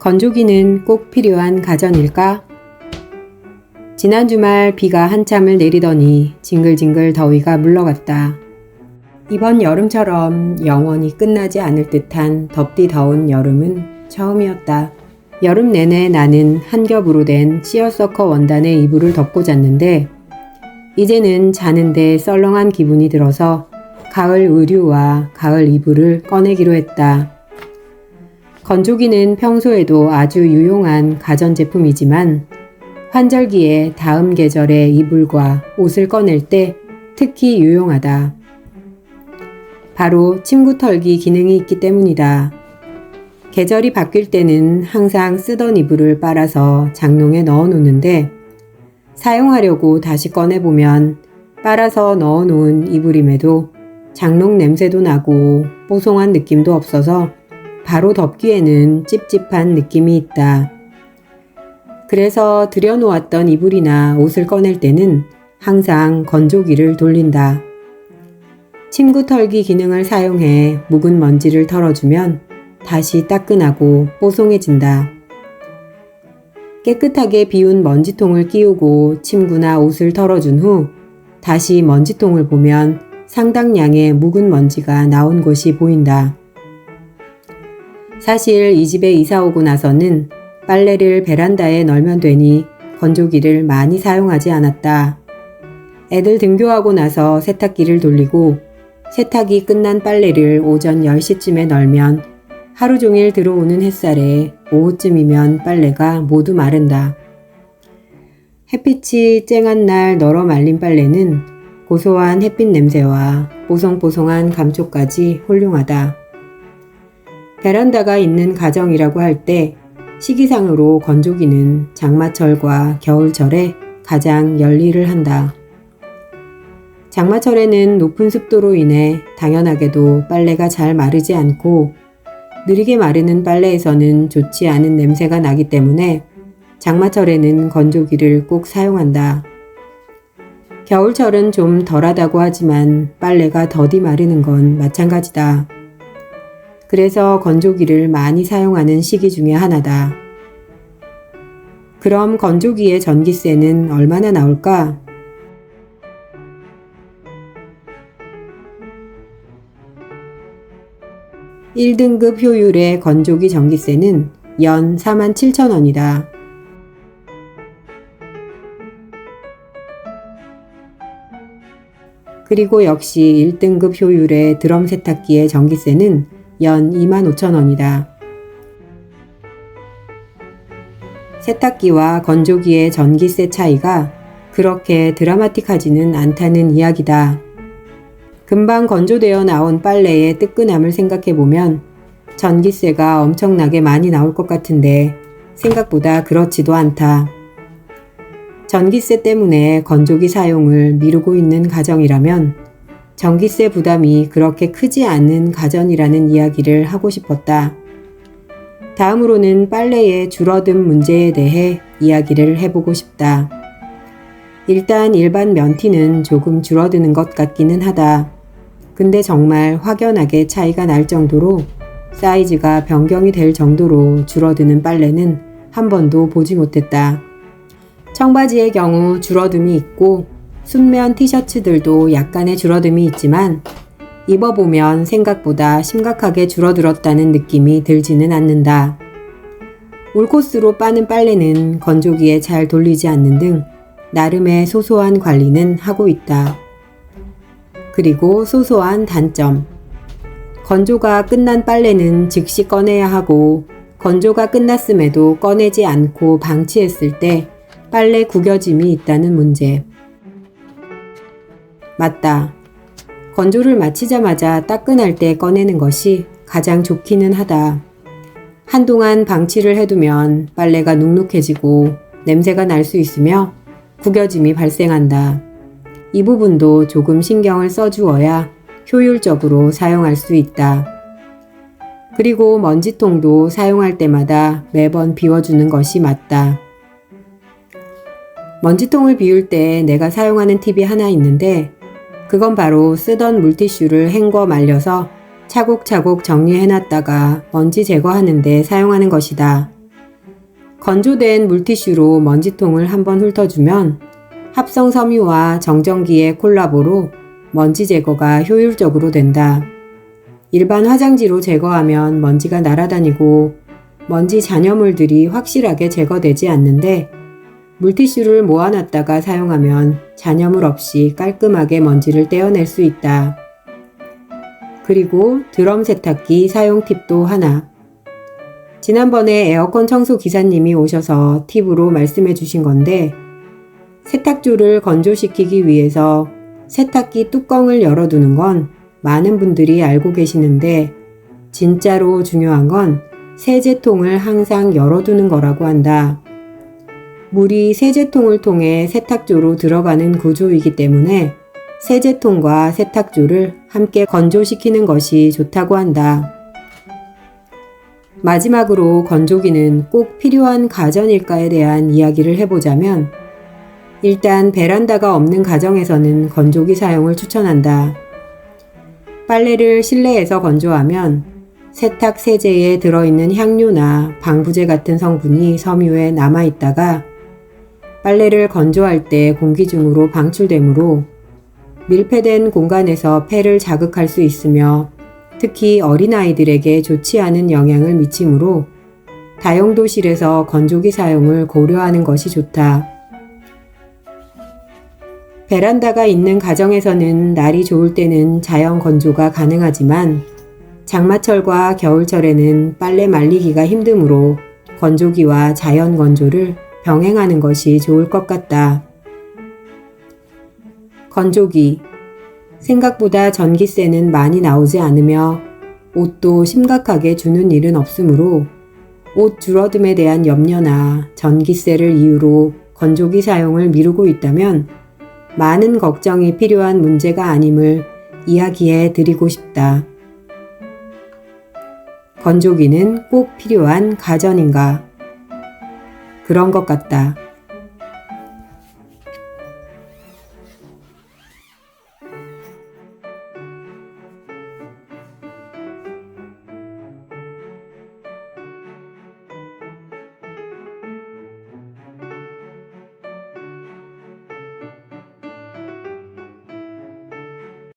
건조기는 꼭 필요한 가전일까? 지난 주말 비가 한참을 내리더니 징글징글 더위가 물러갔다. 이번 여름처럼 영원히 끝나지 않을 듯한 덥디 더운 여름은 처음이었다. 여름 내내 나는 한 겹으로 된 시어서커 원단의 이불을 덮고 잤는데 이제는 자는데 썰렁한 기분이 들어서 가을 의류와 가을 이불을 꺼내기로 했다. 건조기는 평소에도 아주 유용한 가전제품이지만 환절기에 다음 계절의 이불과 옷을 꺼낼 때 특히 유용하다. 바로 침구 털기 기능이 있기 때문이다. 계절이 바뀔 때는 항상 쓰던 이불을 빨아서 장롱에 넣어 놓는데 사용하려고 다시 꺼내보면 빨아서 넣어 놓은 이불임에도 장롱 냄새도 나고 뽀송한 느낌도 없어서 바로 덮기에는 찝찝한 느낌이 있다. 그래서 들여놓았던 이불이나 옷을 꺼낼 때는 항상 건조기를 돌린다. 침구 털기 기능을 사용해 묵은 먼지를 털어주면 다시 따끈하고 뽀송해진다. 깨끗하게 비운 먼지통을 끼우고 침구나 옷을 털어준 후 다시 먼지통을 보면 상당량의 묵은 먼지가 나온 곳이 보인다. 사실 이 집에 이사 오고 나서는 빨래를 베란다에 널면 되니 건조기를 많이 사용하지 않았다. 애들 등교하고 나서 세탁기를 돌리고 세탁이 끝난 빨래를 오전 10시쯤에 널면 하루 종일 들어오는 햇살에 오후쯤이면 빨래가 모두 마른다. 햇빛이 쨍한 날 널어 말린 빨래는 고소한 햇빛 냄새와 뽀송뽀송한 감촉까지 훌륭하다. 베란다가 있는 가정이라고 할 때 시기상으로 건조기는 장마철과 겨울철에 가장 열일을 한다. 장마철에는 높은 습도로 인해 당연하게도 빨래가 잘 마르지 않고 느리게 마르는 빨래에서는 좋지 않은 냄새가 나기 때문에 장마철에는 건조기를 꼭 사용한다. 겨울철은 좀 덜하다고 하지만 빨래가 더디 마르는 건 마찬가지다. 그래서 건조기를 많이 사용하는 시기 중에 하나다. 그럼 건조기의 전기세는 얼마나 나올까? (1등급) 효율의 건조기 전기세는 연 (4만 7천 원이다) 그리고 역시 1등급 효율의 드럼 세탁기의 전기세는 연 25,000원이다. 세탁기와 건조기의 전기세 차이가 그렇게 드라마틱하지는 않다는 이야기다. 금방 건조되어 나온 빨래의 뜨끈함을 생각해보면 전기세가 엄청나게 많이 나올 것 같은데 생각보다 그렇지도 않다. 전기세 때문에 건조기 사용을 미루고 있는 가정이라면 전기세 부담이 그렇게 크지 않은 가전이라는 이야기를 하고 싶었다. 다음으로는 빨래의 줄어든 문제에 대해 이야기를 해보고 싶다. 일단 일반 면티는 조금 줄어드는 것 같기는 하다. 근데 정말 확연하게 차이가 날 정도로 사이즈가 변경이 될 정도로 줄어드는 빨래는 한 번도 보지 못했다. 청바지의 경우 줄어듦이 있고 순면 티셔츠들도 약간의 줄어듦이 있지만 입어보면 생각보다 심각하게 줄어들었다는 느낌이 들지는 않는다. 울코스로 빠는 빨래는 건조기에 잘 돌리지 않는 등 나름의 소소한 관리는 하고 있다. 그리고 소소한 단점. 건조가 끝난 빨래는 즉시 꺼내야 하고 건조가 끝났음에도 꺼내지 않고 방치했을 때 빨래 구겨짐이 있다는 문제. 맞다. 건조를 마치자마자 따끈할 때 꺼내는 것이 가장 좋기는 하다. 한동안 방치를 해두면 빨래가 눅눅해지고 냄새가 날 수 있으며 구겨짐이 발생한다. 이 부분도 조금 신경을 써주어야 효율적으로 사용할 수 있다. 그리고 먼지통도 사용할 때마다 매번 비워주는 것이 맞다. 먼지통을 비울 때 내가 사용하는 팁이 하나 있는데 그건 바로 쓰던 물티슈를 헹궈 말려서 차곡차곡 정리해놨다가 먼지 제거하는데 사용하는 것이다. 건조된 물티슈로 먼지통을 한번 훑어주면 합성 섬유와 정전기의 콜라보로 먼지 제거가 효율적으로 된다. 일반 화장지로 제거하면 먼지가 날아다니고 먼지 잔여물들이 확실하게 제거되지 않는데 물티슈를 모아놨다가 사용하면 잔여물 없이 깔끔하게 먼지를 떼어낼 수 있다. 그리고 드럼 세탁기 사용 팁도 하나. 지난번에 에어컨 청소 기사님이 오셔서 팁으로 말씀해 주신 건데 세탁조를 건조시키기 위해서 세탁기 뚜껑을 열어두는 건 많은 분들이 알고 계시는데 진짜로 중요한 건 세제통을 항상 열어두는 거라고 한다. 물이 세제통을 통해 세탁조로 들어가는 구조이기 때문에 세제통과 세탁조를 함께 건조시키는 것이 좋다고 한다. 마지막으로 건조기는 꼭 필요한 가전일까에 대한 이야기를 해보자면 일단 베란다가 없는 가정에서는 건조기 사용을 추천한다. 빨래를 실내에서 건조하면 세탁 세제에 들어있는 향료나 방부제 같은 성분이 섬유에 남아있다가 빨래를 건조할 때 공기 중으로 방출되므로 밀폐된 공간에서 폐를 자극할 수 있으며 특히 어린아이들에게 좋지 않은 영향을 미치므로 다용도실에서 건조기 사용을 고려하는 것이 좋다. 베란다가 있는 가정에서는 날이 좋을 때는 자연 건조가 가능하지만 장마철과 겨울철에는 빨래 말리기가 힘드므로 건조기와 자연 건조를 병행하는 것이 좋을 것 같다. 건조기. 생각보다 전기세는 많이 나오지 않으며 옷도 심각하게 주는 일은 없으므로 옷 줄어듦에 대한 염려나 전기세를 이유로 건조기 사용을 미루고 있다면 많은 걱정이 필요한 문제가 아님을 이야기해 드리고 싶다. 건조기는 꼭 필요한 가전인가? 그런 것 같다.